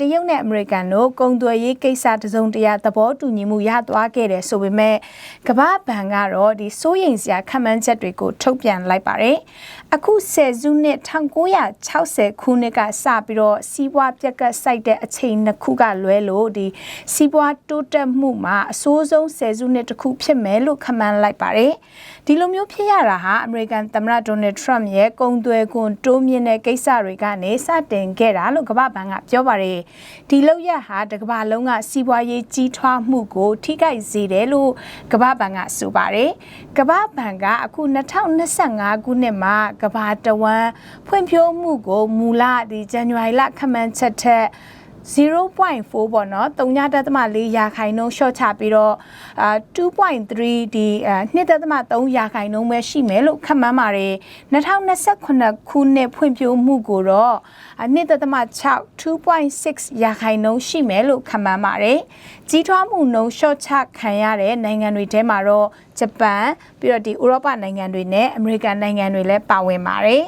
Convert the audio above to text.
တရုတ်နဲ့အမေရိကန်တို့ကုန်သွယ်ရေးကိစ္စတစုံတရာသဘောတူညီမှုရသွားခဲ့တယ်ဆိုပေမဲ့ကမ္ဘာဘဏ်ကတော့ဒီစိုးရိမ်စရာခံမှန်းချက်တွေကိုထုတ်ပြန်လိုက်ပါတယ်။အခုဆယ်စုနှစ်1960ခုနှစ်ကစပြီးတော့စီးပွားပြက်ကတ်စိုက်တဲ့အချိန်နှစ်ခုကလွဲလို့ဒီစီးပွားတိုးတက်မှုမှာအဆိုးဆုံးဆယ်စုနှစ်တစ်ခုဖြစ်မယ်လို့ခန့်မှန်းလိုက်ပါတယ်။ဒီလိုမျိုးဖြစ်ရတာဟာအမေရိကန်သမ္မတဒေါ်နယ်ထရမ့်ရဲ့ကုန်သွယ်ခွန်တိုးမြင့်တဲ့ကိစ္စတွေကနေစတင်ခဲ့တာလို့ကမ္ဘာဘဏ်ကပြောပါတယ်။ဒီလောက်ရဟာတကမ္ဘာလုံးကစီးပွားရေးကြီးထွားမှုကို ထိခိုက်စေတယ်လို့ကမ္ဘာဘဏ်ကဆိုပါတယ်။ကမ္ဘာဘဏ်ကအခု2025ခုနှစ်မှာကမ္ဘာတဝန်းဖွံ့ဖြိုးမှုကိုမူလဒီဇန်နဝါရီလခန့်မှန်းချက်ထက် 0.4ပေါ့နော်3.4ရာခိုင်နှုန်းရှော့ချပြီးတော့အာ2.3ဒီ2.3ရာခိုင်နှုန်းပဲရှိမယ်လို့ခန့်မှန်းပါတယ်2028ခုနှစ်ဖွံ့ဖြိုးမှုကိုတော့2.6 2.6ရာခိုင်နှုန်းရှိမယ်လို့ခန့်မှန်းပါတယ်ကြီးထွားမှုနှုန်းရှော့ချခံရတဲ့နိုင်ငံတွေထဲမှာတော့ဂျပန်ပြီးတော့ဒီဥရောပနိုင်ငံတွေနဲ့အမေရိကန်နိုင်ငံတွေလည်းပါဝင်ပါတယ်